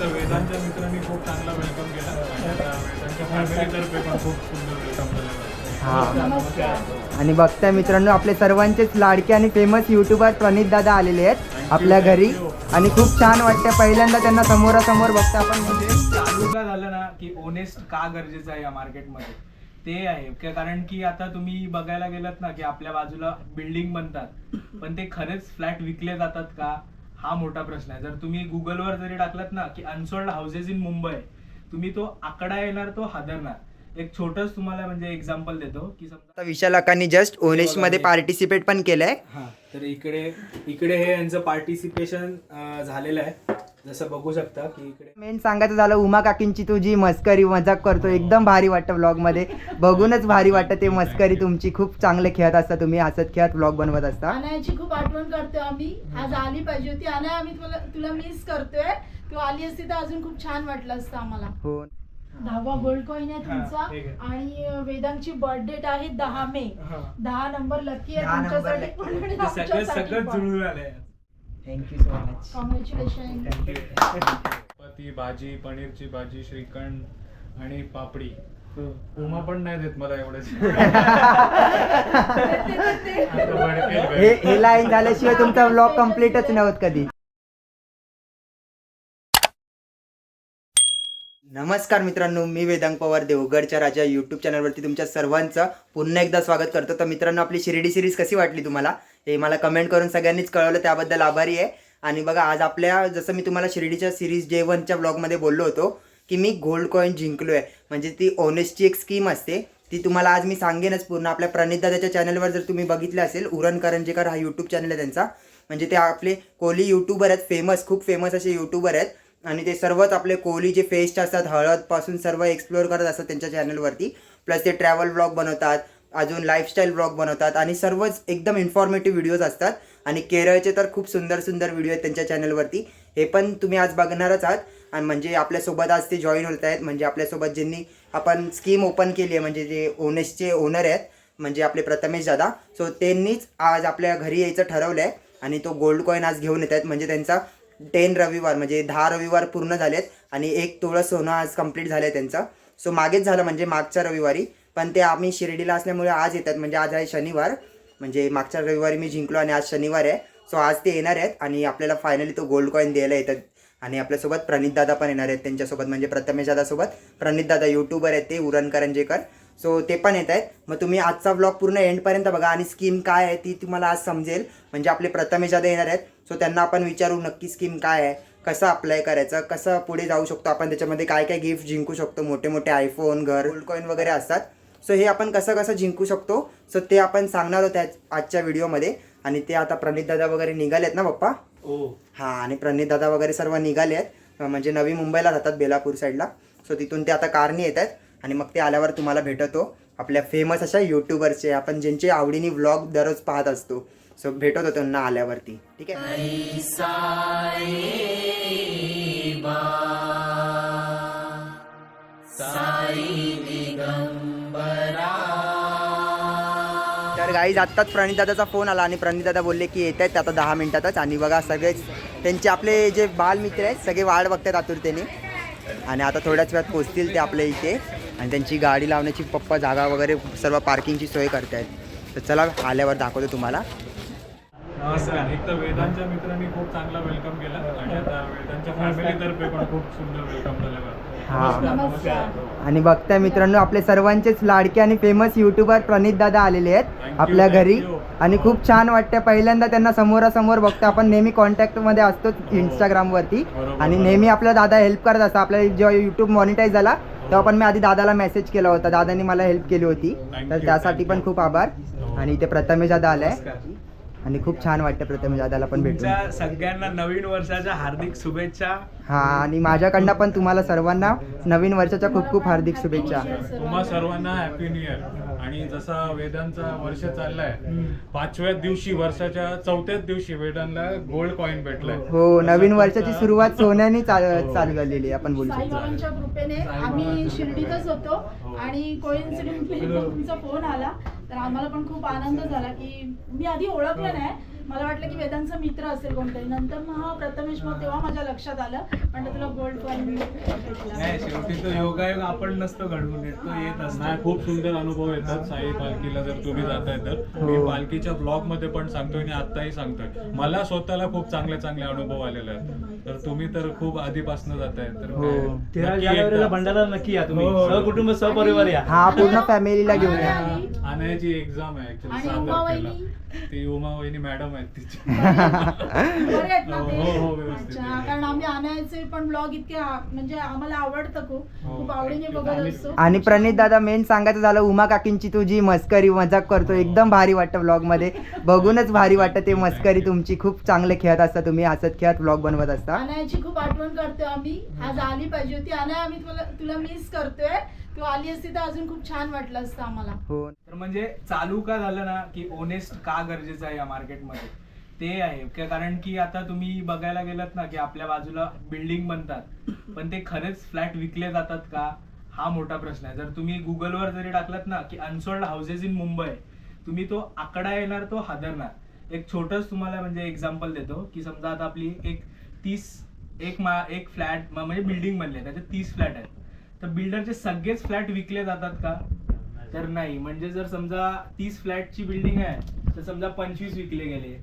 तर वेदांच्या मित्रांनी खूप चांगला वेलकम केला. वेदांच्या फॅमिलीतर्फे पण खूप सुंदर वेलकम हा. आणि बघताय मित्रांनो आपले सर्वांचेच लाडके आणि फेमस युट्यूबर प्रणित दादा आलेले आहेत आपल्या घरी. आणि खूप छान वाटतं पहिल्यांदा त्यांना समोरासमोर बघता आपण म्हणजे. चालू का झालं ना की ओनेस्ट का गरजेचं आहे या मार्केटमध्ये ते आहे. कारण की आता तुम्ही बघायला गेलात ना की आपल्या बाजूला बिल्डिंग बनतात. पण ते खरेच फ्लॅट विकले जातात का? हा मोठा प्रश्न आहे. जर तुम्ही गुगलवर जरी टाकलात ना की अनसोल्ड हाऊसेस इन मुंबई तुम्ही तो आकडा येणार तो हादरणार. एक छोटच तुम्हाला म्हणजे एक्झाम्पल देतो की समजा आता विशाल अकांनी जस्ट ओनेस्टमध्ये पार्टिसिपेट पण केलंय. हा तर इकडे इकडे हे यांचं पार्टिसिपेशन झालेलं आहे. जसं बघू शकता की इकडे मेन सांगायचं झालं उमा काकींची तू जी मस्करी मजाक करतो एकदम भारी वाटतं व्लॉगमध्ये. बघूनच भारी वाटतं ते मस्करी तुमची. खूप चांगले खेळत असता तुम्ही हसत खेळत व्लॉग बनवत असता. अनायाची खूप आठवण करतोय आम्ही. आज आली पाहिजे होती. अनाया आम्ही तुला तुला मिस करतोय. तू आली असती तर अजून खूप छान वाटलं असतं आम्हाला. हो. दहावा गोल्ड कॉईन आहे ठीक तुमचा. आहे. आणि वेदांची बर्थ डेट आहे दहा मे. हा. दहा नंबर लकी आहे दहा number तुमच्यासाठी. lucky. पण आणि ते सगळं आमच्यासाठी सगळं पण. जुळून आलंय. Thank you so much congratulation chapati भाजी पनीरची भाजी श्रीखंड आणि पापडी. उमा पण नाही देत मला एवढंच. हे हे लाईन झाल्याशिवाय तुमचा व्लॉग कम्प्लीटच नव्हत कधी. नमस्कार मित्रांनो मी वेदांग पवार देवगडच्या राजा यूट्यूब चॅनलवरती तुमच्या सर्वांचं पुन्हा एकदा स्वागत करतो. तर मित्रांनो आपली शिर्डी सिरीज कशी वाटली तुम्हाला? हे मला कमेंट करून सगळ्यांनीच कळवलं त्याबद्दल आभारी आहे. आणि बघा आज आपल्या जसं मी तुम्हाला शिर्डीच्या सिरीज जे वनच्या ब्लॉगमध्ये बोललो होतो की मी गोल्ड कॉईन जिंकलो आहे म्हणजे ती ओनेस्टची एक स्कीम असते. ती तुम्हाला आज मी सांगेनच पूर्ण. आपल्या प्रणित दादाच्या चॅनलवर जर तुम्ही बघितलं असेल उरण करंजेकर हा यूट्यूब चॅनल आहे त्यांचा. म्हणजे ते आपले कोहली यूट्यूबर आहेत फेमस खूप फेमस असे यूट्यूबर आहेत. आणि ते सर्वच आपले कोहली जे फेस्ट असतात हळदपासून सर्व एक्सप्लोअर करत असतात त्यांच्या चॅनलवरती प्लस ते ट्रॅव्हल ब्लॉग बनवतात. अजून लाईफस्टाईल ब्लॉग बनवतात आणि सर्वच एकदम इन्फॉर्मेटिव्ह व्हिडिओज असतात. आणि केरळचे तर खूप सुंदर सुंदर व्हिडिओ आहेत त्यांच्या चॅनलवरती हे पण तुम्ही आज बघणारच आहात. आणि म्हणजे आपल्यासोबत आज ते जॉईन होत आहेत. म्हणजे आपल्यासोबत ज्यांनी आपण स्कीम ओपन केली आहे म्हणजे जे ओनेसचे ओनर आहेत म्हणजे आपले प्रथमेश दादा. सो त्यांनीच आज आपल्या घरी यायचं ठरवलं आहे आणि तो गोल्ड कॉईन आज घेऊन येत आहेत. म्हणजे त्यांचा टेन रविवार म्हणजे दहा रविवार पूर्ण झालेत. आणि एक तोळं सोनं आज कंप्लीट झालं आहे त्यांचं. सो मागेच झालं म्हणजे मागच्या रविवारी. पण ते आम्ही शिर्डीला असल्यामुळे आज येतात. म्हणजे आज आहे शनिवार. म्हणजे मागच्या रविवारी मी जिंकलो आणि आज शनिवार आहे. सो आज ते येणार आहेत आणि आपल्याला फायनली तो गोल्ड कॉईन द्यायला येतात. आणि आपल्यासोबत प्रणित दादा पण येणार आहेत त्यांच्यासोबत. म्हणजे प्रथमेश दादासोबत. प्रणित दादा यूट्यूबर आहेत ते उरण करंजेकर. सो ते पण येत आहेत. मग तुम्ही आजचा व्लॉग पूर्ण एंडपर्यंत बघा आणि स्कीम काय आहे ती तुम्हाला आज समजेल. म्हणजे आपले प्रथमेश दादा येणार आहेत. सो त्यांना आपण विचारू नक्की स्कीम काय आहे. कसं अप्लाय करायचं? कसं पुढे जाऊ शकतो आपण? त्याच्यामध्ये काय काय गिफ्ट जिंकू शकतो? मोठे मोठे आयफोन घर गोल्ड कॉईन वगैरे असतात. सो हे आपण कसं कसं जिंकू शकतो? सो ते आपण सांगणार आहोत आज- आजच्या व्हिडिओमध्ये. आणि ते आता प्रणित दादा वगैरे निघालेत ना पप्पा? ओ हां आणि प्रणित दादा वगैरे सर्व निघाले आहेत म्हणजे नवी मुंबईला राहतात बेलापूर साईडला. सो तिथून ते आता कारने येत आहेत आणि मग ते आल्यावर तुम्हाला भेटवतो आपल्या फेमस अशा यूट्यूबरचे आपण ज्यांचे आवडीने व्लॉग दररोज पाहत असतो. सो भेटवतो त्यांना आल्यावरती. ठीक आहे? तर गाईज आत्ताच प्रणितदादाचा फोन आला आणि प्रणितदादा बोलले की येत आहेत आता दहा मिनिटातच आणि बघा सगळेच त्यांचे आपले जे बालमित्र आहेत सगळे वाढ बघतात आतुरतेने. आणि आता थोड्याच वेळात पोचतील ते आपल्या इथे. आणि त्यांची गाडी लावण्याची पप्पा जागा वगैरे सर्व पार्किंगची सोय करतायत. तर चला आल्यावर दाखवतो तुम्हाला. नमस्कार. एक तर वेदांच्या मित्रांनी खूप चांगला वेलकम केला. आणि आता वेदांच्या फॅमिलीतर्फे पण खूप सुंदर वेलकम झालं हा. नमस्कार. आणि बघताय मित्रांनो आपले सर्वांचेच लाडके आणि फेमस युट्यूबर प्रणित दादा आलेले आहेत आपल्या thank घरी. you. आणि खूप छान वाटतं पहिल्यांदा त्यांना समोरासमोर बघतो. आपण नेहमी कॉन्टॅक्टमध्ये असतो इंस्टाग्रामवरती बरोबर, आणि बरोबर. नेहमी आपला दादा हेल्प करत असतो. आपल्या जेव्हा युट्यूब मॉनिटाईज झाला तेव्हा पण मी आधी दादाला मेसेज केला होता. दादानी मला हेल्प केली होती. Thank तर you, त्यासाठी thank पण you. खूप आभार. हो. आणि इथे प्रथमेश दादा आलाय. नमस्कार. आणि खूप छान वाटतं प्रथमेश दादाला पण भेटून. तुमच्या सगळ्यांना नवीन वर्षाच्या हार्दिक शुभेच्छा. हा आणि माझ्याकडनं पण तुम्हाला सर्वांना नवीन वर्षाच्या खूप खूप हार्दिक शुभेच्छा. तुम्हा सर्वांना हॅपी न्यू इयर आणि जसा वेदांचा वर्ष चाललाय पाचव्या दिवशी वर्षाच्या चौथ्याच दिवशी वेदांना गोल्ड कॉईन भेटलाय. हो नवीन वर्षाची सुरुवात सोन्याने चा- हो. चालू झालेली आहे आपण बोलू शकतो. साईबाबांच्या कृपेने आम्ही शिर्डीतच होतो. आणि कोइन्सिडेंटली तुमचा फोन आला. तर आम्हाला पण खूप आनंद झाला की मी आधी ओळखलं नाही मला वाटलं की वेदांचा मित्र असेल कोणतरी. नंतर मग हा प्रथमेश मग तेव्हा माझ्या लक्षात आलं. म्हणलं तुला गोल्ड नाही शेवटी तो योगायोग आपण नसतो घडवून येत. तो येत असतो. नाही खूप सुंदर अनुभव येतात साई पालखीला जर तुम्ही जाताय तर. मी हो. पालखीच्या ब्लॉगमध्ये पण सांगतोय आणि आताही सांगतोय. मला स्वतःला खूप चांगले चांगले अनुभव आलेले आहेत. तर तुम्ही तर खूप आधीपासून जाताय तर हो. तेरा जानेवारीला. भंडारा नक्की या तुम्ही. हो. सहकुटुंब सहपरिवार या. हा पूर्ण फॅमिलीला घेऊन या. आणि आणायची एक्झाम आहे ऍक्च्युली? ती उमा वहिनी मॅडम आहेत तिची बरे आहेत ना ते. हो, हो, व्यवस्थित अच्छा आहे. कारण आम्ही आणायचे पण ब्लॉग इतके आ- म्हणजे आम्हाला आवडतं खूप. हो, खूप आवडीने बघत असतो. आणि प्रणित दादा मेन सांगायचं झालं उमा काकींची तुझी मस्करी मजाक करतो एकदम भारी वाटतं ब्लॉगमध्ये. बघूनच भारी वाटतं ते मस्करी तुमची. खूप चांगले खेळत असता तुम्ही हसत खेळत ब्लॉग बनवत असता. अनायाची खूप आठवण करतोय आम्ही. आज आली पाहिजे होती. अनाया आम्ही तुला तुला मिस करतोय. तू आली असती तर अजून खूप छान वाटलं असतं आम्हाला. हो. तर म्हणजे चालू का झालं ना की ओनेस्ट का गरजेचं आहे या मार्केटमध्ये ते आहे. का- कारण की आता तुम्ही बघायला गेलात ना की आपल्या बाजूला बिल्डिंग बनतात. पण ते खरेच फ्लॅट विकले जातात का? हा मोठा प्रश्न आहे. जर तुम्ही गुगलवर जरी टाकलात ना की अनसोल्ड हाऊसेस इन मुंबई तुम्ही तो आकडा येणार तो हादरणार. एक छोटच तुम्हाला म्हणजे एक्झाम्पल देतो की समजा आता आपली एक तीस एक मा एक फ्लॅट म्हणजे बिल्डिंग बनली आहे. त्याचे तीस फ्लॅट आहेत. तर बिल्डरचे सगळेच फ्लॅट विकले जातात का? तर नाही. म्हणजे जर समजा तीस फ्लॅटची बिल्डिंग आहे तर समजा पंचवीस विकले गेले.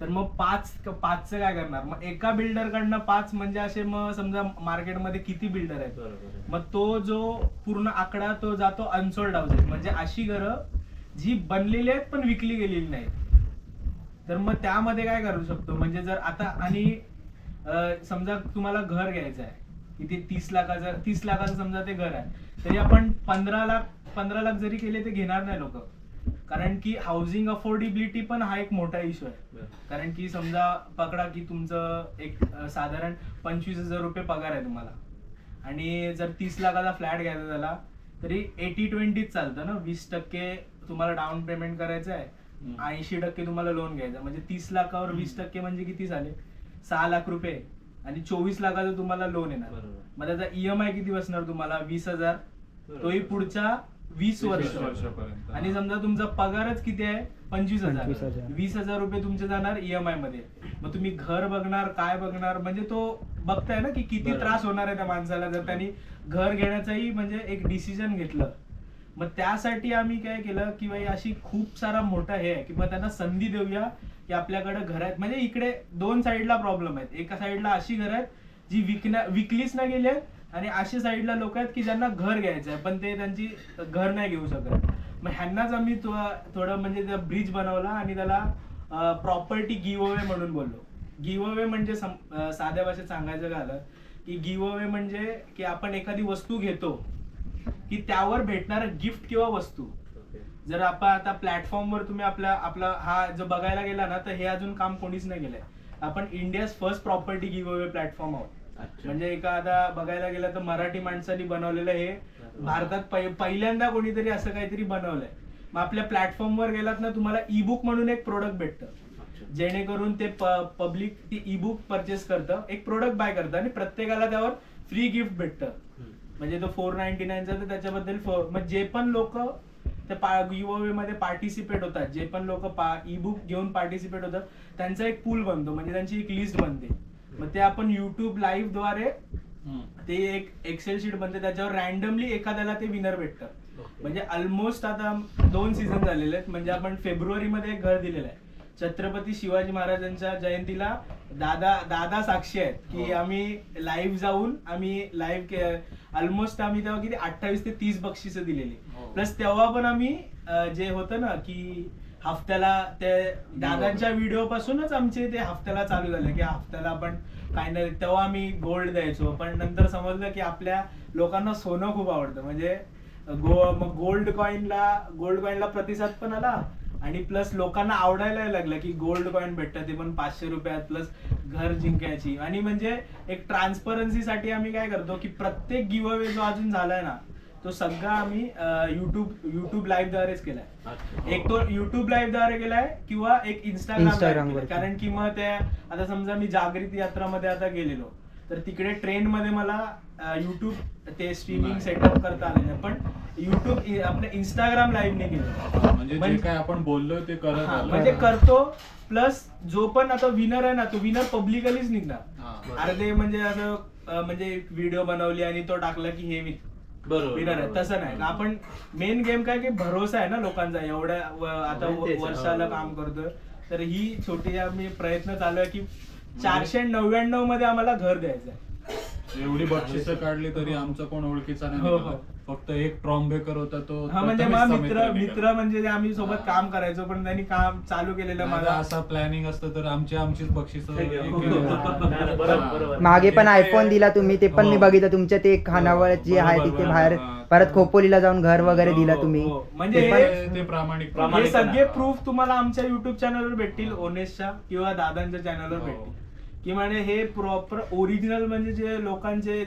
तर मग पाच पाचचं काय करणार? मग एका बिल्डर कडनं पाच म्हणजे असे मग समजा मार्केटमध्ये किती बिल्डर आहेत? मग तो जो पूर्ण आकडा तो जातो अनसोल्ड हाऊसेस म्हणजे अशी घरं जी बनलेली आहेत पण विकली गेलेली नाहीत. तर मग त्यामध्ये काय करू शकतो? म्हणजे जर आता आणि समजा तुम्हाला घर घ्यायचं आहे. इथे तीस लाखाचं तीस लाखाचं समजा ते घर आहे. तरी आपण पंधरा लाख पंधरा लाख जरी केले ते घेणार नाही लोक. कारण की हाऊसिंग अफोर्डेबिलिटी पण हा एक मोठा इश्यू आहे. कारण की समजा पकडा की तुमचं एक साधारण पंचवीस हजार रुपये पगार आहे तुम्हाला. आणि जर तीस लाखाचा फ्लॅट घ्यायचा झाला तरी एटी ट्वेंटीच चालतं ना. वीस टक्के तुम्हाला डाऊन पेमेंट करायचं आहे. ऐंशी टक्के तुम्हाला लोन घ्यायचं म्हणजे तीस लाखावर वीस टक्के म्हणजे किती झाले? सहा लाख रुपये. आणि चोवीस लाखाचं तुम्हाला लोन येणार. मग त्याचा ईएमआय किती बसणार तुम्हाला? वीस हजार. तोही पुढच्या वीस वर्ष. वर्षापर्यंत. आणि समजा तुमचा पगारच किती आहे? पंचवीस हजार. 25,000. वीस हजार रुपये तुमचे जाणार ईएमआयमध्ये. मग तुम्ही घर बघणार काय बघणार? म्हणजे तो बघताय ना की किती त्रास होणार आहे त्या माणसाला जर त्यांनी घर घेण्याचाही म्हणजे एक डिसिजन घेतलं. मग त्यासाठी आम्ही काय केलं की बाई अशी खूप सारा मोठा हे आहे की मग त्यांना संधी देऊया. की आपल्याकडे घर आहेत. म्हणजे इकडे दोन साईडला प्रॉब्लेम आहेत. एका साईडला अशी घर आहेत जी विकण्या विकलीच नाही गेली आहेत आणि अशी साईडला लोक आहेत की ज्यांना घर घ्यायचं आहे पण ते त्यांची घर नाही घेऊ शकत. मग ह्यांनाच आम्ही थोडं म्हणजे ब्रिज बनवला आणि त्याला प्रॉपर्टी गिव अवे म्हणून बोललो. गिव अवे म्हणजे साध्या भाषेत सांगायचं झालं की गिव अवे म्हणजे की आपण एखादी वस्तू घेतो की त्यावर भेटणारं गिफ्ट किंवा वस्तू. जर आपण आता प्लॅटफॉर्मवर तुम्ही आपला आपला हा जो बघायला गेला ना तर हे अजून काम कोणीच नाही केलंय. आपण India's first property give away platform आहोत म्हणजे एका आता बघायला गेलं तर मराठी माणसांनी बनवलेलं हे भारतात पहि- पहिल्यांदा कोणीतरी असं काहीतरी बनवलंय. मग आपल्या प्लॅटफॉर्मवर गेलात ना तुम्हाला ई बुक म्हणून एक प्रोडक्ट भेटतं. जेणेकरून ते पब्लिक ती ई बुक परचेस करतं एक प्रोडक्ट बाय करतं आणि प्रत्येकाला त्यावर फ्री गिफ्ट भेटतं. म्हणजे तो फोर नाईन्टी नाईनचा तर त्याच्याबद्दल मग जे पण लोक त्या युवे मध्ये पार्टिसिपेट होतात. जे पण लोक ई बुक घेऊन पार्टिसिपेट होतात त्यांचा एक पूल बनतो. म्हणजे त्यांची एक लिस्ट बनते. मग ते आपण युट्यूब लाईव्हद्वारे ते एक एक्सेल शीट बनते. त्याच्यावर रॅन्डमली एखाद्याला ते विनर भेटतं. म्हणजे ऑलमोस्ट आता दोन सीझन झालेले आहेत. म्हणजे आपण फेब्रुवारी मध्ये एक घर दिलेलं आहे. छत्रपती शिवाजी महाराजांच्या जयंतीला दादा दादा साक्षी आहेत की आम्ही लाईव्ह जाऊन आम्ही लाईव्ह ऑलमोस्ट आम्ही तेव्हा किती अठ्ठावीस ते तीस बक्षिसं दिलेली. प्लस तेव्हा पण आम्ही जे होतं ना की हफ्त्याला ते दादांच्या व्हिडिओ पासूनच आमचे ते हफ्त्याला चालू झाले की हफ्त्याला आपण काय नाही तेव्हा आम्ही गोल्ड द्यायचो. पण नंतर समजलं की आपल्या लोकांना सोनं खूप आवडतं. म्हणजे गो मग गोल्ड कॉईनला गोल्ड कॉईनला प्रतिसाद पण आला. आणि प्लस लोकांना आवडायला लागलं की गोल्ड कॉईन भेटतं ते पण पाचशे रुपयात प्लस घर जिंकायची. आणि म्हणजे एक ट्रान्सपरन्सी साठी आम्ही काय करतो की प्रत्येक गिव अवे जो अजून झालाय ना तो सगळा आम्ही युट्यूब युट्यूब लाईव्ह द्वारेच केलाय. एक तो युट्यूब लाईव्हद्वारे केलाय किंवा एक Instagram इंस्टाग्राम. कारण की मग त्या आता समजा मी जागृती यात्रामध्ये आता गेलेलो तर तिकडे ट्रेन मध्ये मला युट्यूब ते स्ट्रीमिंग. सेटअप करता आलं नाही. पण युट्यूब आपल्या इंस्टाग्राम लाईव्हने केलं. म्हणजे जे म्हणजे- काय आपण बोललोय ते करत हा, आलो म्हणजे करतो प्लस जो पण आता विनर आहे ना तो विनर पब्लिकलीच निघणार. हा. अरे ते म्हणजे असं अं, म्हणजे व्हिडिओ बनवली आणि तो टाकला की हे मी बरोबर विनर आहे तसं नाही. आपण मेन गेम काय की भरोसा आहे ना लोकांचा एवढ्या व- आता व- तेच, वर्षाला हो. काम करतोय. तर ही छोटी आम्ही प्रयत्न चालू आहे की चारशे नव्याण्णवमध्ये आम्हाला घर द्यायचं आहे एवढी बक्षिसं काढली तरी आमचा कोण ओळखीचा नाही हो, निघाला. हो. फक्त एक ट्रॉम्बेकर होता तो हा म्हणजे प्रथमेशचा मित्र निघाला. मित्र म्हणजे आम्ही सोबत काम करायचो पण त्यांनी काम चालू केलेलं माझा माझा असा प्लॅनिंग असतं तर आमची आमचीच बक्षिस नाही, नाही, बरोबर, बरोबर. मागे पण आयफोन दिला तुम्ही ते पण मी हो. बघितलं तुमच्या ते खानावळ जे आहे बरोबर, तिथे बाहेर हा. परत खोपोलीला जाऊन घर वगैरे दिला हो, तुम्ही हो. म्हणजे ते हे- पण ते प्रामाणिक हे प्रामाणिक सगळे प्रूफ तुम्हाला आमच्या युट्यूब चॅनलवर भेटतील ओनेसच्या किंवा दादांच्या चॅनलवर हो. भेटतील की म्हणजे हे प्रॉपर ओरिजिनल म्हणजे जे लोकांचे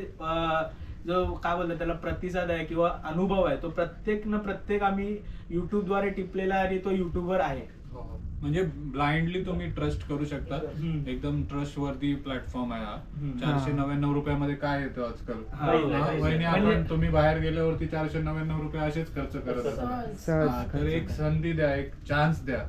जो काय बोलतात त्याला प्रतिसाद आहे किंवा अनुभव आहे तो प्रत्येक न प्रत्येक आम्ही YouTube द्वारे टिपलेला आहे आणि तो युट्यूबवर आहे म्हणजे ब्लाइंडली तुम्ही ट्रस्ट करू शकता. एकदम ट्रस्ट वरती प्लॅटफॉर्म आहे हा. चारशे हा. नव्याण्णव रुपयामध्ये काय येतं आजकाल हा, हा. आपण म्हणजे- तुम्ही बाहेर गेल्यावरती चारशे नव्याण्णव रुपये असेच खर्च करत असता. हा, तर एक. संधी द्या एक चान्स द्या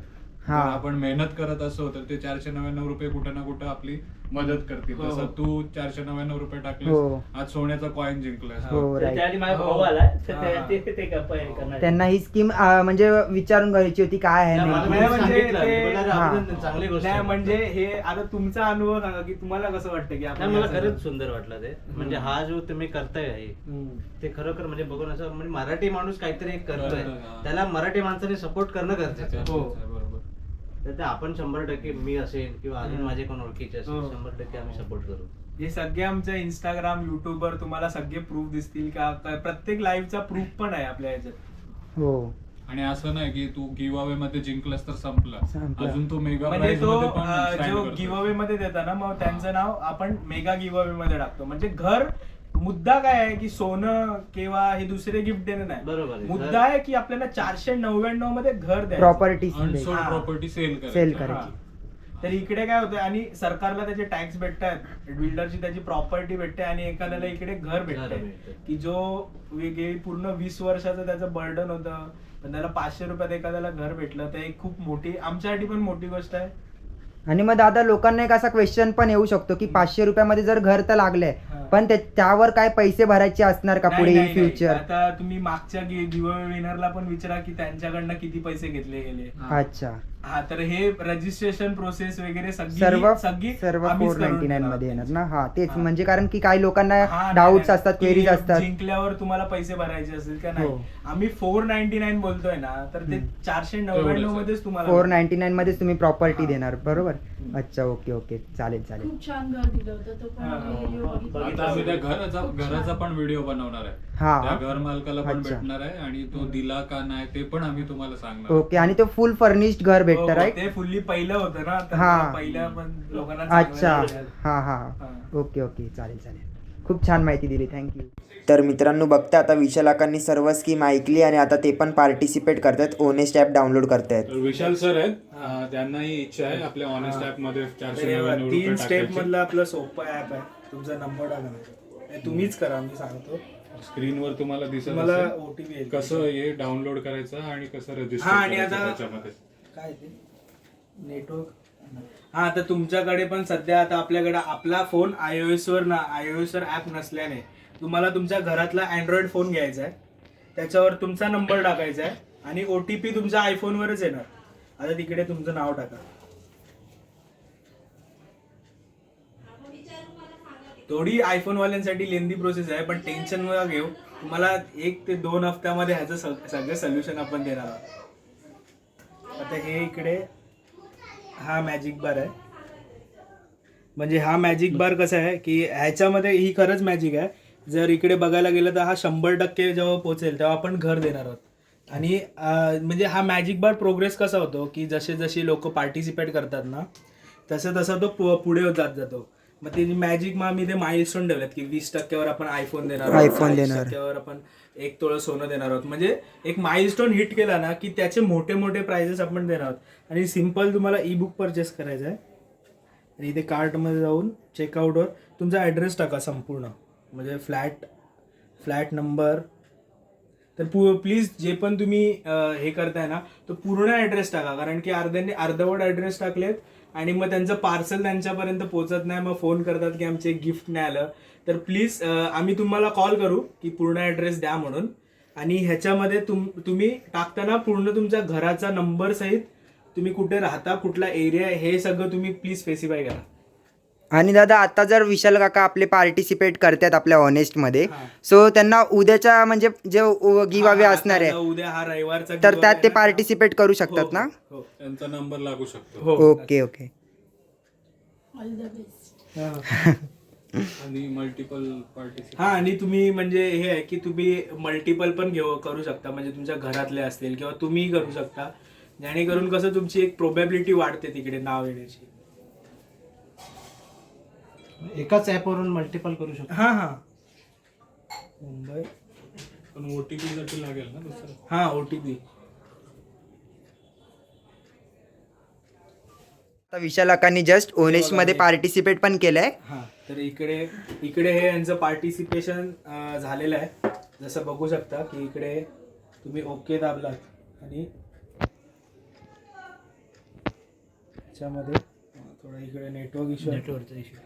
हा. आपण मेहनत करत असो तर ते चारशे नव्याण्णव रुपये कुठं ना कुठं आपली मदत करतील हो. जसं तू चारशे नव्याण्णव रुपये हो. टाकलेस आज सोन्याचा कॉईन जिंकलास हो तर राईट त्याआधी माझा हो. भाऊ आलाय तर हा. ते- ते- ते गप्पा हे करणार. त्यांना ही स्कीम म्हणजे विचारून घ्यायची होती काय आहे नाही, मला नेमकी. नाही, माहिती म्हणजे सांगितलं. ते- मी बोलला, हा. अभिनंदन, चांगली गोष्ट नाही आहे. म्हणजे हे आता तुमचा अनुभव सांगा की तुम्हाला कसं वाटतं की नाही आपण मला खरंच सुंदर वाटलं ते म्हणजे हा जो तुम्ही करताय हे हम्म. ते खरोखर म्हणजे बघून असं म्हणजे मराठी माणूस काहीतरी एक करतोय करतोय, हा. त्याला मराठी माणसाने सपोर्ट करणं गरजेचं आहे हो. तर ते आपण शंभर टक्के मी असेल किंवा अजून. माझे कोण ओळखीचे असेल हो. शंभर टक्के आम्ही सपोर्ट करू हे सगळे आमच्या इंस्टाग्राम युट्यूबवर तुम्हाला सगळे प्रूफ दिसतील का का- प्रत्येक लाईव्हचा प्रूफ पण आहे आपल्या ह्याच्यात हो आणि असं नाही की तू गिव अवे मध्ये जिंकलास तर संपला संपला. अजून तू मेगा म्हणजे तो मध्ये पण अं, stand जो करतोय. गिव्ह अवे मध्ये देता ना मग त्यांचं नाव आपण मेगा गिव्ह अवे मध्ये टाकतो म्हणजे घर मुद्दा काय आहे की सोनं किंवा हे दुसरे गिफ्ट देणं नाही बरोबर आहे. मुद्दा आहे की आपल्याला चारशे नव्याण्णवमध्ये घर द्यायचं प्रॉपर्टी अनसोल्ड हा. प्रॉपर्टी सेल करायची सेल हा. करायची तर इकडे काय होतं आणि सरकारला त्याचे टॅक्स भेटतात बिल्डरची त्याची प्रॉपर्टी भेटते आणि एखाद्याला इकडे घर भेटते भेटतं. की जो वेगळे पूर्ण वीस वर्षाचं त्याचं बर्डन होतं पण त्याला पाचशे रुपयात एखाद्याला घर भेटलं तर एक खूप मोठी आमच्यासाठी पण मोठी गोष्ट आहे आणि मग दादा लोकांना एक असा क्वेश्चन पण येऊ शकतो की पाचशे रुपयामध्ये जर घर तर लागलंय. पण ते- त्यावर काय पैसे भरायचे असणार का नाही, पुढे नाही, इन नाही. फ्युचर आता तुम्ही मागच्या गिव्ह विनरला पण विचारा की त्यांच्याकडनं किती पैसे घेतले गेले अच्छा हा तर हे रजिस्ट्रेशन प्रोसेस वगैरे सगळी सर्व सगळी सर्व आम्हीच फोर करून नाईन्टी नाईन मध्ये येणार ना हा तेच हा. म्हणजे कारण की काही लोकांना हा, डाऊट्स नाही. असतात क्वेरीज असतात जिंकल्यावर तुम्हाला पैसे भरायचे असतील का नाही हो. आम्ही फोर नाईन्टी नाईन बोलतोय ना तर ते हम्म. चारशे नव्याण्णव. मध्येच तुम्हाला फोर नाईन्टी नाईन मध्येच तुम्ही प्रॉपर्टी हा. देणार बरोबर अच्छा ओके ओके चालेल चालेल खूप छान घर दिलं होतं तो पण हा. आम्ही व्हिडिओ बघितला आता आम्ही त्या घराचा घराचा पण व्हिडिओ बनवणार आहे हा. त्या घर मालकाला पण अच्छा. भेटणार आहे आणि तो दिला का नाही ते पण आम्ही तुम्हाला सांगणार ओके आणि तो फुल फर्निश्ड घर भेटतं राईट ते फुल्ली पहिलं होतं ना तर हा. मला पहिल्या पण लोकांना चांगलं अच्छा. हा हा. हा. Okay okay. चालेल चालेल. खूप छान माहिती दिली. थँक्यू तर मित्रांनो बघता आता विशालाकांनी सर्व स्कीम ऐकली आणि आता ते पण पार्टिसिपेट करतात ओनेस्ट ॲप डाउनलोड करतायत. तर विशाल सर आहेत. अं, त्यांनाही इच्छा आहे. आपल्या ऑनेस्ट ऍपमध्ये तर चारशे हे बघा, नव्याण्णव रुपये तीन स्टेप टाकायचे. मधलं आपलं सोपं ऍप आहे. तुमचा नंबर टाका हे तुम्हीच करा मी सांगतो. स्क्रीनवर तुम्हाला दिसत असेल. ओटीपी कसं हे डाउनलोड करायचं आणि कसं रजिस्टर हा, आणि करायचं आता- त्याच्यामध्ये. काय ते? नेटवर्क हा तर तुमच्याकडे पण सध्या आता आपल्याकडे आपला फोन आय ओ एस वर ना आय ओ एस वर ऍप नसल्याने तुम्हाला तुमच्या घरातला अँड्रॉइड फोन घ्यायचा आहे. त्याच्यावर तुमचा नंबर टाकायचा आहे आणि ओटीपी तुमच्या आयफोनवरच येणार. आता तिकडे तुमचं नाव टाका. थोडी आयफोन वाल्यांसाठी लेंदी प्रोसेस आहे पण टेन्शन नका घेऊ. तुम्हाला एक ते दोन हफ्त्यामध्ये ह्याचं सग- सगळं सोल्युशन आपण देणार आहोत. आता हे इकडे हा मॅजिक बार आहे. म्हणजे हा मॅजिक बार कसा आहे की ह्याच्यामध्ये ही खरंच मॅजिक आहे. जर इकडे बघायला गेलं तर हा शंभर टक्के जेव्हा पोचेल तेव्हा आपण घर देणार आहोत. आणि म्हणजे हा मॅजिक बार प्रोग्रेस कसा होतो की जसे जसे लोक पार्टिसिपेट करतात ना तसं तसं तो पुढे जात जातो. मग ते मॅजिक मग आम्ही ते माइलस्टोन ठेवलेत की वीस टक्क्यावर आपण आयफोन देणार 40 देणार. टक्क्यावर आपण एक तोळं सोनं देणार आहोत. म्हणजे एक माइलस्टोन हिट केला ना की त्याचे मोठे मोठे प्राइजेस आपण देणार आहोत. आणि सिंपल तुम्हाला ई बुक परचेस करायचं आहे आणि इथे कार्टमध्ये जाऊन चेकआउटवर तुमचा ॲड्रेस टाका संपूर्ण. म्हणजे फ्लॅट फ्लॅट नंबर तर प्लीज जे पण तुम्ही हे करताय ना तो पूर्ण ॲड्रेस टाका. कारण की अर्ध्यांनी अर्धवट ॲड्रेस टाकलेत. आणि मग त्यांचं पार्सल त्यांच्यापर्यंत पोचत नाही. मग फोन करतात की आमचे गिफ्ट नाही आलं. तर प्लीज आम्ही तुम्हाला कॉल करू की पूर्ण ऍड्रेस द्या म्हणून. आणि ह्याच्यामध्ये तुम तुम्ही टाकताना पूर्ण तुमच्या घराचा नंबर सहित तुम्ही कुठे राहता कुठला एरिया हे सगळं तुम्ही प्लीज स्पेसिफाय करा. आणि दादा आता जर विशाल काका आपले पार्टिसिपेट करतात आपल्या ऑनेस्टमध्ये हा. सो त्यांना उद्याच्या म्हणजे जे गिव अवे हा, असणार आहे उद्या हा रविवारचा तर त्यात ते. पार्टिसिपेट करू हो, शकतात ना? हो, त्यांचा नंबर लागू शकतो. हो. Okay okay. All the best हा. आणि मल्टिपल पार्टिसिपेट हा आणि तुम्ही म्हणजे हे आहे की तुम्ही मल्टिपल पण घेऊ करू शकता. म्हणजे तुमच्या घरातले असतील किंवा तुम्ही करू शकता. जेणेकरून कसं तुमची एक प्रोबॅबिलिटी वाढते तिकडे नाव येण्याची. एकाच ऍपवरून मल्टिपल करू शकतो. हा हा. मुंबई. पण ओटीपी साठी लागेल ना दुसरं? हा ओटीपी आता विशाल काकांनी जस्ट ओनेस्टमध्ये पार्टिसिपेट पण केलंय. हा तर इकडे इकडे हे यांचं पार्टिसिपेशन झालेलं आहे. जसं बघू शकता की इकडे तुम्ही ओके दाबलात आणि त्याच्यामध्ये थोडा इकडे नेटवर्क इश्यू नेटवर्कचा इश्यू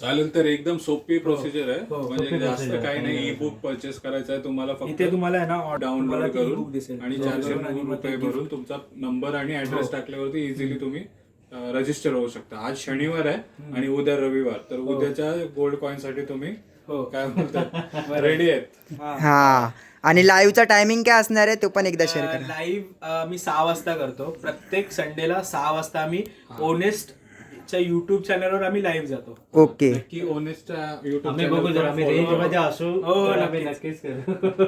चालेल तर एकदम सोपी प्रोसिजर आहे. हो, म्हणजे सोपी जास्त procedure काही आहे. नाही ई बुक परचेस करायचं आहे तुम्हाला फक्त इथे तुम्हाला आहे ना डाउनलोड करून दिसेल. आणि हो, चारशे आणि मग रुपये भरून तुमचा नंबर आणि ऍड्रेस हो. टाकल्यावरती इझिली तुम्ही रजिस्टर होऊ शकता. आज शनिवार आहे आणि उद्या रविवार. तर हो. उद्याच्या गोल्ड कॉइनसाठी तुम्ही हो. काय बोलतात रेडी आहेत? हा. हा. आणि लाईव्हचा टायमिंग काय असणार आहे तो पण एकदा शेअर करा. लाईव्ह मी सहा वाजता करतो. प्रत्येक संडेला सहा वाजता आम्ही ओनेस्ट च्या युट्यूब चॅनलवर आम्ही लाईव्ह जातो. ओके नक्की युट्यूब आम्ही बघू जर आम्ही रेंजमध्ये असू हो, तर आम्ही नक्कीच. नक्कीच करू.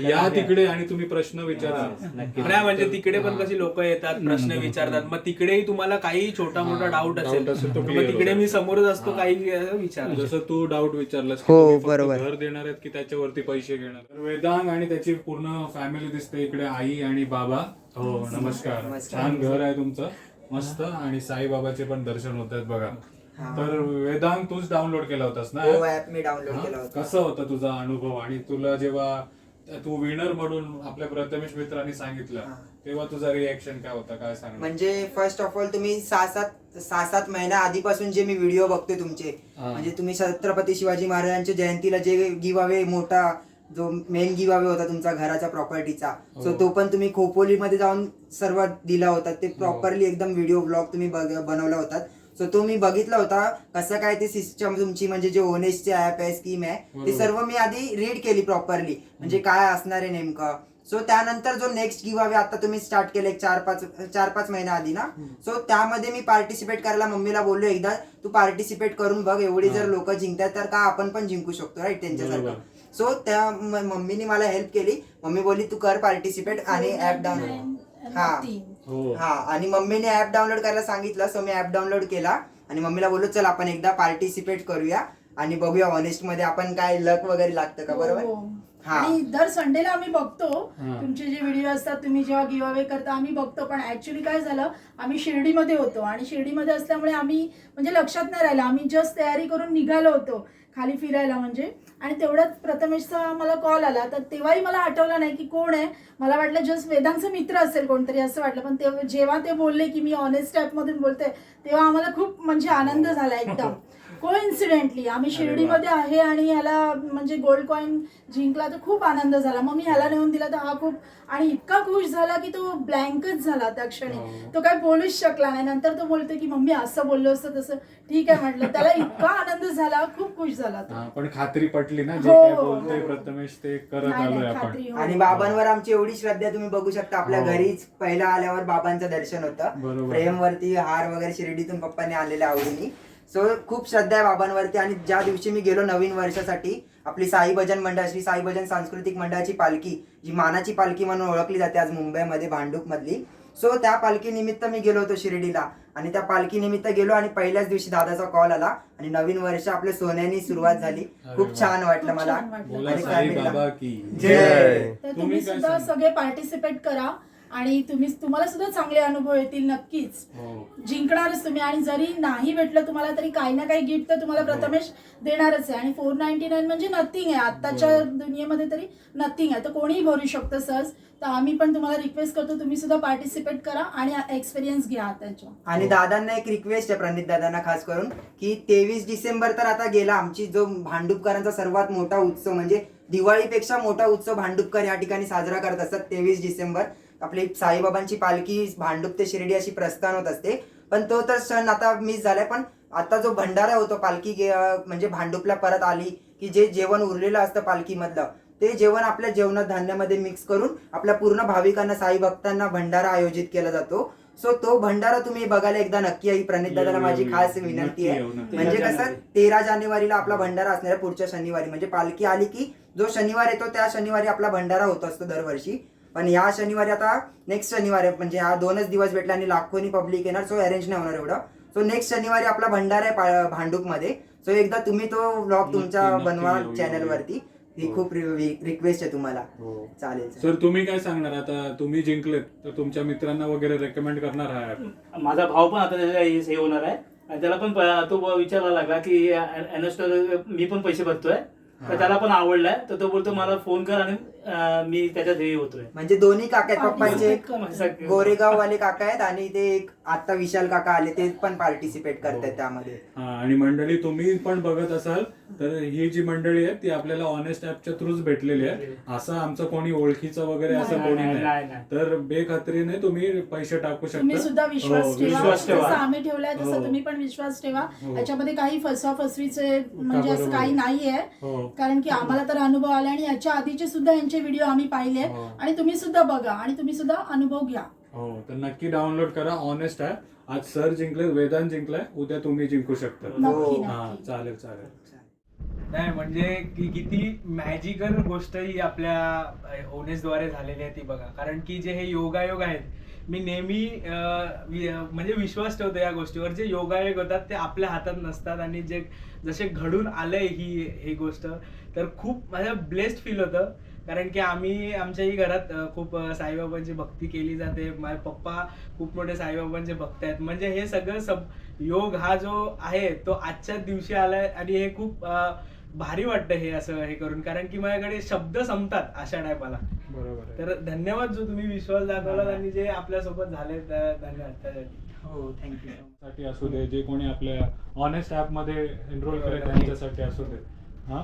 या तिकडे आणि तुम्ही प्रश्न विचारा. नाही म्हणजे तिकडे पण कशी लोक येतात प्रश्न विचारतात. मग तिकडेही तुम्हाला काही छोटा मोठा डाऊट doubt असेल असेल तो तर clear मग तिकडे. मी समोरच असतो काही अं, विचार जसं तू डाऊट विचारलास की हो, तुम्ही फक्त बरोबर. घर देणार आहेत की त्याच्यावरती पैसे घेणार तर वेदांग आणि त्याची पूर्ण फॅमिली दिसते इकडे आई आणि बाबा. हो नमस्कार. नमस्कार. छान घर आहे तुमचं. मस्त आणि साईबाबाचे पण दर्शन होत आहेत बघा. तर वेदांग तूच डाउनलोड केला होतास ना? हो ऍप मी डाउनलोड केला? होता. कसा होता तुझा अनुभव? आणि तुला जेव्हा तू विनर म्हणून आपल्या प्रथमेश मित्रांनी सांगितलं. तेव्हा तुझा रिएक्शन काय होता? काय सांगणार? म्हणजे फर्स्ट ऑफ ऑल तुम्ही सहा सात सहा सात महिन्या आधीपासून जे मी व्हिडिओ बघतोय तुमचे. म्हणजे तुम्ही छत्रपती शिवाजी महाराजांच्या जयंतीला जे गिव अवे मोठा जो मेन गिव अवे होता तुमचा घराच्या प्रॉपर्टीचा सो हो. तो पण तुम्ही खोपोलीमध्ये जाऊन सर्व दिला होता. ते प्रॉपरली एकदम व्हिडिओ ब्लॉग तुम्ही बनवला होता. सो तो मी बघितला होता. कसं काय ते सिस्टम तुमची म्हणजे जे ओनेसचे ऍप आहे स्कीम आहे ते. सर्व मी आधी रीड केली प्रॉपरली म्हणजे काय असणार आहे नेमकं? सो त्यानंतर जो नेक्स्ट गिव अवे आता तुम्ही स्टार्ट केले एक चार पाच चार पाच महिन्या आधी ना? सो त्यामध्ये मी पार्टिसिपेट करायला मम्मीला बोललो एकदा तू पार्टिसिपेट करून बघ एवढी जर लोक जिंकतात तर का आपण पण जिंकू शकतो राईट त्यांच्यासारखं. सो त्या मम्मीने मला हेल्प केली. मम्मी बोलली तू कर पार्टिसिपेट आणि ऍप डाउनलोड हा. हो. हा. आणि मम्मीने ऍप डाउनलोड करायला सांगितलं सो मी ऍप डाउनलोड केला. आणि मम्मीला बोललो चल आपण एकदा पार्टिसिपेट करूया आणि बघूया ऑनेस्टमध्ये आपण काय लक वगैरे लागतं का बरोबर? हो. हा. आणि दर संडेला आम्ही बघतो. तुमचे जे व्हिडिओ असतात तुम्ही जेव्हा गिव्ह अवे करता आम्ही बघतो. पण ऍक्च्युली काय झालं आम्ही शिर्डीमध्ये होतो. आणि शिर्डीमध्ये असल्यामुळे आम्ही म्हणजे लक्षात नाही राहिलं. आम्ही जस्ट तयारी करून निघालो होतो खाली फिरायला म्हणजे. आणि तेवढ्यात प्रथमेशचा मला कॉल आला. तर तेव्हाही मला आठवलं नाही की कोण आहे. मला वाटलं जस्ट वेदांचा मित्र असेल कोणतरी असं वाटलं. पण तेव्हा जेव्हा ते बोलले की मी ऑनेस्ट ॲपमधून बोलते तेव्हा आम्हाला खूप म्हणजे आनंद झाला एकदम. को इन्सिडेंटली आम्ही शिर्डीमध्ये आहे आणि ह्याला म्हणजे गोल्ड कॉईन जिंकला तर खूप आनंद झाला. मग मी ह्याला नेऊन दिला तर हा खूप आणि इतका खुश झाला की तो ब्लँकच झाला त्या क्षणी. हो. तो काय बोलूच शकला नाही. नंतर तो बोलतो की मम्मी असं बोललो असतं तसं. ठीक आहे म्हटलं. त्याला इतका आनंद झाला खूप खुश झाला तो. हा, पण खात्री पटली ना जे हो, काय हो, बोलतोय हो. प्रथमेश ते करत नाही, आलोय नाही, आपण. खात्री हो. आणि बाबांवर आमची एवढी श्रद्धा तुम्ही बघू शकता. आपल्या हो. घरीच पहिला आल्यावर बाबांचं दर्शन होतं. बरोबर. प्रेमवरती हार वगैरे शिर्डीतून पप्पांनी आलेल्या आवडीने. सो खूप श्रद्धा आहे बाबांवरती आणि ज्या दिवशी मी गेलो नवीन वर्षासाठी आपली साई भजन मंडळ श्री साई भजन सांस्कृतिक मंडळाची पालखी जी मानाची पालखी म्हणून ओळखली जाते आज मुंबईमध्ये भांडूप मधली सो त्या पालखी निमित्त मी गेलो होतो शिर्डीला आणि त्या पालखी निमित्त गेलो आणि पहिल्याच दिवशी दादाचा कॉल आला आणि नवीन वर्ष आपल्या सोन्यानी सुरुवात झाली. खूप. छान वाटलं मला. आणि तुम्ही? सगळे पार्टिसिपेट करा. आणि तुम्ही तुम्हाला सुद्धा चांगले अनुभव येतील नक्कीच. हो. जिंकणारच तुम्ही आणि जरी नाही भेटलं तुम्हाला तरी काही ना काही गिफ्ट तर तुम्हाला प्रथमेश देणारच आहे. आणि फोर नाईन्टी नाईन म्हणजे नथिंग आहे. आत्ताच्या दुनियेमध्ये तरी नथिंग आहे. तर कोणीही भरू शकतं सहज. तर आम्ही पण तुम्हाला रिक्वेस्ट करतो तुम्ही सुद्धा पार्टिसिपेट करा आणि एक्सपिरियन्स घ्या त्याच्या. आणि दादांना एक रिक्वेस्ट आहे प्रणित दादांना खास करून की तेवीस डिसेंबर तर आता गेला आमची जो भांडुपकरांचा सर्वात मोठा उत्सव म्हणजे दिवाळीपेक्षा मोठा उत्सव भांडुपकर या ठिकाणी साजरा करत असतात तेवीस डिसेंबर. आपली साईबाबांची पालखी भांडुप ते शिर्डी अशी प्रस्थान होत असते. पण तो तर सण आता मिस झालाय. पण आता जो भंडारा होतो पालखी म्हणजे भांडुपला परत आली की जे जेवण उरलेलं असतं पालखीमधलं ते जेवण आपल्या जेवणात धान्यामध्ये मिक्स करून आपल्या पूर्ण भाविकांना साई भक्तांना भंडारा आयोजित केला जातो. सो तो भंडारा तुम्ही बघायला एकदा नक्की आहे प्रणित दादाला माझी खास विनंती आहे. म्हणजे कसं. तेरा जानेवारीला आपला भंडारा असणार आहे पुढच्या शनिवारी. म्हणजे पालखी आली की जो शनिवार येतो त्या शनिवारी आपला भंडारा होत असतो दरवर्षी. पण या शनिवारी आता नेक्स्ट शनिवारी आहे, म्हणजे हा दोनच दिवस भेटला आणि लाखोनी पब्लिक येणार सो अरेंज नाही होणार एवढं. सो नेक्स्ट शनिवारी आपला भंडारा आहे भांडूपमध्ये सो एकदा तुम्ही तो ब्लॉग तुमच्या बनवा येऊ, चॅनल येऊ. वरती. ही हो. खूप रिक्वेस्ट आहे तुम्हाला. हो. चालेल. सर तुम्ही काय सांगणार? आता तुम्ही जिंकलेत तर तुमच्या मित्रांना वगैरे रेकमेंड करणार आहात माझा भाऊ पण आता त्याच्या हे होणार आहे. आणि त्याला पण तो विचारायला लागला की एनस्टर मी पण पैसे भरतोय. तर. त्याला पण आवडलाय. तर तो बोलतो मला फोन कर आणि अं, मी त्याच्यात हे होतोय म्हणजे दोन्ही काका आहेत पप्पांचे. गोरेगाव वाले काका आहेत आणि ते एक आता विशाल काका आले ते पण पार्टिसिपेट करतात हो. त्यामध्ये हा आणि मंडळी तुम्ही पण बघत असाल तर ही जी मंडळी आहे ती आपल्याला ऑनेस्ट ऍपच्या थ्रूच भेटलेली आहे असं आमचं कोणी ओळखीचं वगैरे असं कोणी नाही, नाही. तर बेखात्रीने तुम्ही पैसे टाकू तुम्ही शकता सुद्धा विश्वास हो, ठेवा. विश्वास ठेवा. जसं आम्ही ठेवलाय तसं हो. तुम्ही पण विश्वास ठेवा. हो. याच्यामध्ये काही फसवा फसवीचे म्हणजे असं बरोबर. काही नाहीये. हो. कारण की आम्हाला तर अनुभव आले आणि याच्या आधीचे सुद्धा यांचे व्हिडिओ आम्ही पाहिले. हो. आणि तुम्ही सुद्धा बघा आणि तुम्ही सुद्धा अनुभव घ्या. हो तर नक्की डाउनलोड करा ऑनेस्ट आहे आज सर जिंकले वेदांत जिंकलाय उद्या तुम्ही जिंकू शकता. नक्की हा नक्की. चालेल चालेल. नाही म्हणजे की किती मॅजिकल गोष्ट ही आपल्या ओनेसद्वारे झालेली आहे ती बघा. कारण की जे हे योगायोग आहेत मी नेहमी म्हणजे विश्वास ठेवतो या गोष्टीवर. जे योगायोग होतात ते आपल्या हातात नसतात आणि जे जसे घडून आलंय ही ही गोष्ट तर खूप माझ्या ब्लेस्ड फील होतं. कारण की आम्ही आमच्याही घरात खूप साईबाबांची भक्ती केली जाते. माझे पप्पा खूप मोठे साईबाबांचे भक्त आहेत. म्हणजे हे सगळं सब योग हा जो आहे तो आजच्याच दिवशी आलाय आणि हे खूप भारी वाटतं हे असं हे करून. कारण की माझ्याकडे शब्द संपतात अशा टायपाला बरोबर आहे. तर धन्यवाद जो तुम्ही विश्वास दाखवलात आणि जे आपल्यासोबत झाले धन्यवाद त्यासाठी. हो थँक्यू साठी असू दे जे कोणी आपल्या ऑनेस्ट ऍपमध्ये एनरोल केले त्यांच्यासाठी असू दे. हा?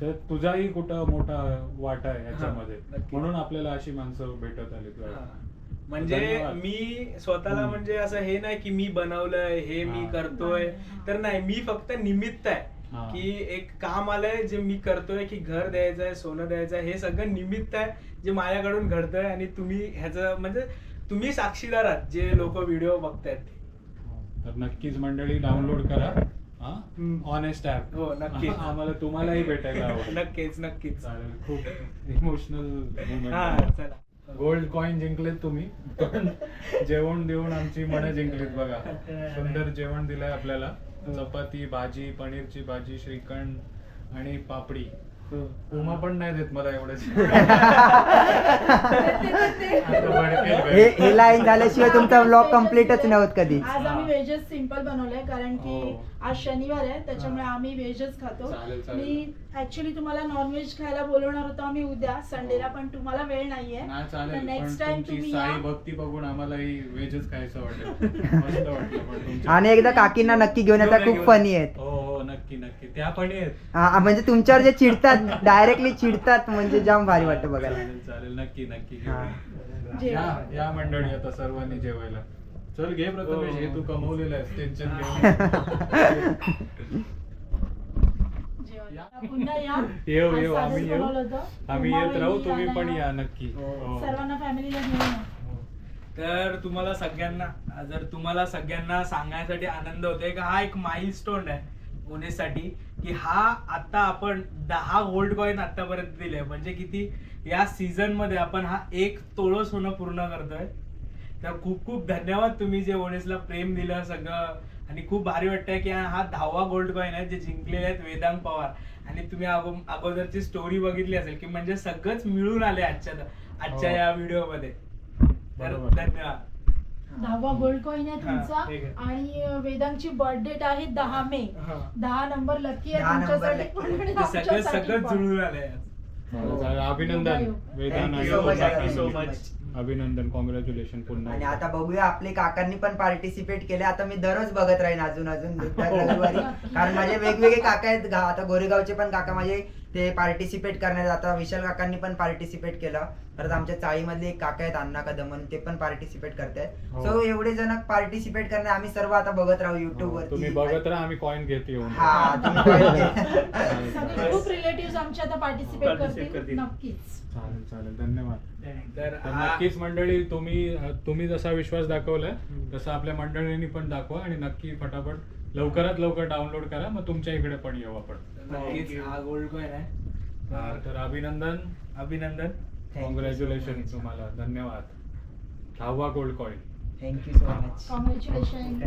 तर तुझाही कुठं मोठा वाटा आहे याच्यामध्ये हा, नक्की. म्हणून आपल्याला अशी माणसं भेटत आली हा. म्हणजे धन्यवाद. मी स्वतःला हम्म. म्हणजे असं हे नाही की मी बनवलंय हे मी हा. करतोय तर नाही मी फक्त निमित्त आहे हा. की एक काम आलंय जे मी करतोय की घर द्यायचंय सोनं द्यायचंय हे सगळं निमित्त आहे जे माझ्याकडून घडतंय आणि तुम्ही ह्याचं म्हणजे तुम्ही साक्षीदार आहात जे लोक व्हिडिओ बघतायत तर नक्कीच मंडळी डाउनलोड करा. ऑनेस्ट ऍप हो, नक्कीच. आम्हाला तुम्हालाही भेटायला नक्कीच नक्कीच. खूप इमोशनल हा गोल्ड कॉईन जिंकलेत तुम्ही पण जेवण देऊन आमची मनं जिंकलीत बघा. सुंदर जेवण दिलंय आपल्याला. चपाती भाजी पनीरची भाजी श्रीखंड आणि पापडी. उमा पण नाही देत मला हे घरी. हे लाईन झाल्याशिवाय तुमचा ब्लॉग कम्प्लीटच नाही होत कधी. आज आम्ही व्हेजच सिंपल बनवलंय कारण की हो. आज शनिवार आहे त्याच्यामुळे आम्ही व्हेजच खातो. चालेल, चालेल. मी ऍक्च्युली तुम्हाला नॉनव्हेज खायला बोलवणार होतो आम्ही उद्या. संडेला पण तुम्हाला वेळ नाहीये. नाही तर चालेल पण नेक्स्ट टाइम तुमची तुम्ही साई. भक्ती बघून आम्हालाही व्हेजच खायचं वाटेल. मस्त वाटलं पण तुमच्या आणि एकदा काकींना नक्की घेऊन येता खूप फनी आहेत. हो हो. नक्की नक्की. त्या पण आहेत. हा, म्हणजे तुमच्यावर जे चिडतात डायरेक्टली चिडतात म्हणजे जाम भारी वाटतं बघायला. चालेल चालेल नक्की नक्की. हा. घेऊ. या या मंडळी आता सर्वांनी जेवायला. चल घे प्रथमेश हो. हे तू कमवलेलं आहेस. टेन्शन. पुन्हा या. येऊ आज येऊ. साधंच आम्ही येऊ होतं. आम्ही येत राहू. तुम्ही पण या नक्की. हो. सर्वांना फॅमिलीला घेऊन या. तर तुम्हाला सगळ्यांना जर तुम्हाला सगळ्यांना सांगण्यासाठी आनंद होतोय की? हा एक माइल स्टोन आहे. पुणेसाठी की हा आता आपण दहा गोल्ड कॉईन आतापर्यंत दिले. म्हणजे किती? या सीझनमध्ये आपण हा एक तोळं सोनं पूर्ण करतोय. तर खूप खूप धन्यवाद तुम्ही जे ओनेसला प्रेम दिलं सगळं. आणि खूप भारी वाटतंय की हा दहावा गोल्ड कॉईन आहे जे जिंकलेले आहेत वेदांग पवार. आणि तुम्ही अगो अगोदरची स्टोरी बघितली असेल की म्हणजे सगळंच मिळून आले आजच्या आजच्या हो. या व्हिडिओमध्ये. तर. धन्यवाद. दहावा गोल्ड कॉईन आहे हा, तुमचा ठीक आहे. आणि वेदांची बर्थ डेट आहे दहा मे हा. दहा नंबर लकी आहे दहा तुमच्यासाठी lucky. पण आणि ते सगळं आमच्यासाठी सगळं पण. जुळून आलंय चालेल, चालेल. अभिनंदन Thank आणि you so much, पूर्ण thank you so family. much. अभिनंदन कॉंग्रॅच्युलेशन पुन्हा आणि आता बघूया आपले काकांनी पण पार्टिसिपेट केले आता मी दररोज बघत राहीन अजून अजून दर रविवारी कारण माझे वेगवेगळे काका आहेत गा- आता गोरेगावचे पण काका माझे ते पार्टिसिपेट करण्यात आता विशाल काकांनी पण पार्टिसिपेट केलं. परत आमच्या चाळीमधले एक काका आहेत अण्णा कदम म्हणून ते पण पार्टिसिपेट करतायत हो. सो एवढे जण पार्टिसिपेट करणार आम्ही सर्व आता बघत राहू युट्यूब हो, वरती. तुम्ही बघत राहा आम्ही कॉइन घेत येऊन हा तुम्ही. चालेल, सगळे. खूप रिलेटिव्ह आमचे आता पार्टिसिपेट Participate करतील. करतील. नक्कीच. चालेल चालेल. धन्यवाद. तर तर हा- नक्कीच मंडळी तुम्ही तुम्ही जसा विश्वास दाखवलाय तसा आपल्या मंडळींनी पण दाखवा आणि नक्की फटाफट लवकरात लवकर डाउनलोड करा मग तुमच्या इकडे पण येऊ आपण. नक्कीच. हा गोल्ड कॉईन आहे. हा, तर अभिनंदन. अभिनंदन. कॉंग्रॅच्युलेशन. तुम्हाला. धन्यवाद. दहावा gold coin. Thank you so much congratulation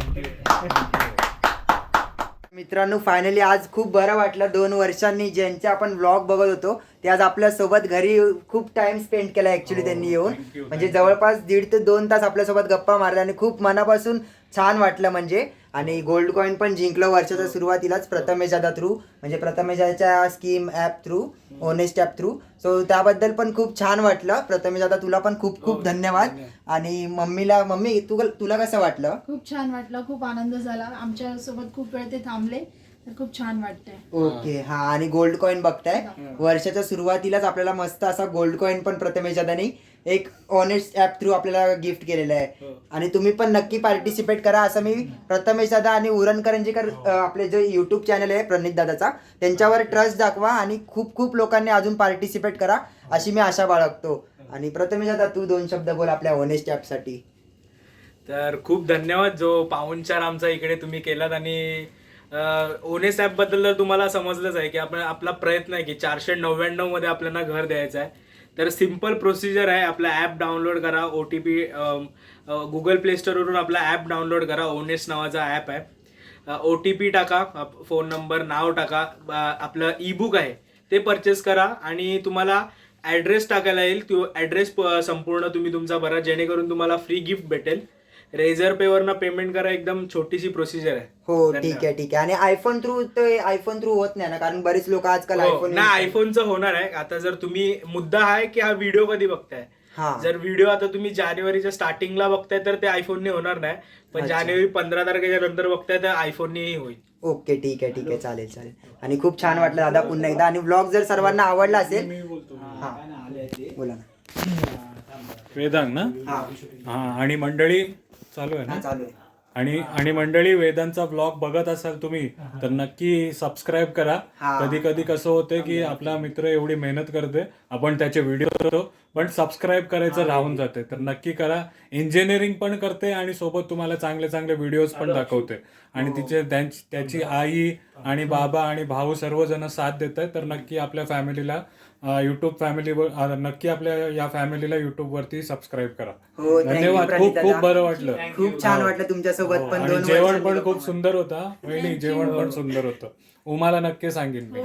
मित्रांनो फायनली आज खूप बरं वाटलं. दोन वर्षांनी ज्यांचे आपण ब्लॉग बघत होतो ते आज आपल्यासोबत घरी खूप टाइम स्पेंड केला ऍक्च्युली हो, त्यांनी येऊन. thank you, म्हणजे thank you. जवळपास दीड ते दोन तास आपल्यासोबत गप्पा मारल्या आणि खूप मनापासून छान वाटलं म्हणजे. आणि गोल्ड कॉईन पण जिंकलं वर्षाच्या सुरुवातीलाच प्रथमेश दादा थ्रू म्हणजे प्रथमेश दादाच्या scheme app through honest app through so त्याबद्दल पण खूप छान वाटलं. प्रथमेश दादा तुला पण खूप खूप हो, धन्यवाद. आणि मम्मीला मम्मी तू तुला कसं वाटलं? खूप छान वाटलं. खूप आनंद झाला. आमच्यासोबत खूप वेळ ते थांबले. तर खूप छान वाटतंय. ओके. हा आणि गोल्ड कॉईन बघताय. वर्षाच्या सुरुवातीलाच आपल्याला मस्त असा गोल्ड कॉईन पण प्रथमेश दादानी एक ऑनेस्ट ऍप थ्रू आपल्याला गिफ्ट केलेलं आहे. हो. आणि तुम्ही पण नक्की पार्टिसिपेट करा असं मी प्रथमेश दादा आणि उरण करंजीकर अ, आपले जे युट्यूब चॅनल आहे प्रणित दादाचा त्यांच्यावर ट्रस्ट दाखवा आणि खूप खूप लोकांनी अजून पार्टिसिपेट करा अशी मी आशा बाळगतो. आणि प्रथमेश दादा तू दोन शब्द बोल आपल्या ऑनेस्ट ऍपसाठी. तर खूप धन्यवाद जो पाहुणचार आमचा इकडे तुम्ही केलात आणि ओनेस ॲप बद्दल तर तुम्हाला समजलंच आहे की आपण आपला प्रयत्न आहे की चारशे नव्याण्णवमध्ये आपल्याला घर द्यायचं आहे. तर सिंपल प्रोसिजर आहे आपला ॲप डाउनलोड करा O T P Google Play स्टोरवरून आपला ॲप डाउनलोड करा ओनेस नावाचा ॲप आहे. ओ टी पी टाका फोन नंबर नाव टाका आपलं ई बुक आहे ते परचेस करा आणि तुम्हाला ॲड्रेस टाकायला येईल तो ॲड्रेस संपूर्ण तुम्ही तुमचा भरा जेणेकरून तुम्हाला फ्री गिफ्ट भेटेल. रेझर पेवरनं पेमेंट करा एकदम छोटीशी प्रोसिजर आहे. हो धन्यवाद. ठीक आहे ठीक आहे. आणि आयफोन थ्रू ते आयफोन थ्रू होत नाही ना कारण बरेच लोक आजकाल हो, आयफोन ना आयफोनचं होणार आहे. आता जर तुम्ही मुद्दा आहे की हा व्हिडिओ कधी बघताय? हा. जर व्हिडिओ आता तुम्ही जानेवारीच्या स्टार्टिंगला बघताय तर ते आयफोनने होणार नाही. पण अच्छा. जानेवारी पंधरा तारखेच्या नंतर बघताय तर आयफोननेही होईल. ओके ठीक आहे ठीक आहे. चालेल चालेल. आणि खूप छान वाटलं दादा पुन्हा एकदा. आणि ब्लॉग जर सर्वांना आवडला असेल हा. बोला ना. वेदांग ना? हा. हा आणि मंडळी चालू आहे हा ना चालू आहे. आणि आणि मंडळी वेदांचा ब्लॉग बघत असाल तुम्ही तर नक्की सबस्क्राईब करा. हा. कधी कधी कसं होतं की आपला मित्र एवढी मेहनत करते आपण त्याचे व्हिडिओ करतो पण सबस्क्राईब करायचं राहून जाते तर नक्की करा. इंजिनिअरिंग पण करते आणि सोबत तुम्हाला चांगले चांगले व्हिडिओज पण दाखवते. आणि तिचे त्यांची त्याची आई आणि बाबा आणि भाऊ सर्वजण साथ देत आहेत तर नक्की आपल्या फॅमिलीला युट्यूब फॅमिलीवर नक्की आपल्या या फॅमिलीला युट्यूब वरती सबस्क्राईब करा हो धन्यवाद खूप खूप. बरं वाटलं खूप छान हो. वाटलं तुमच्यासोबत हो, पण दोन जेवण पण खूप. सुंदर होता जेवण पण सुंदर होतं उमाला नक्की सांगेन मी.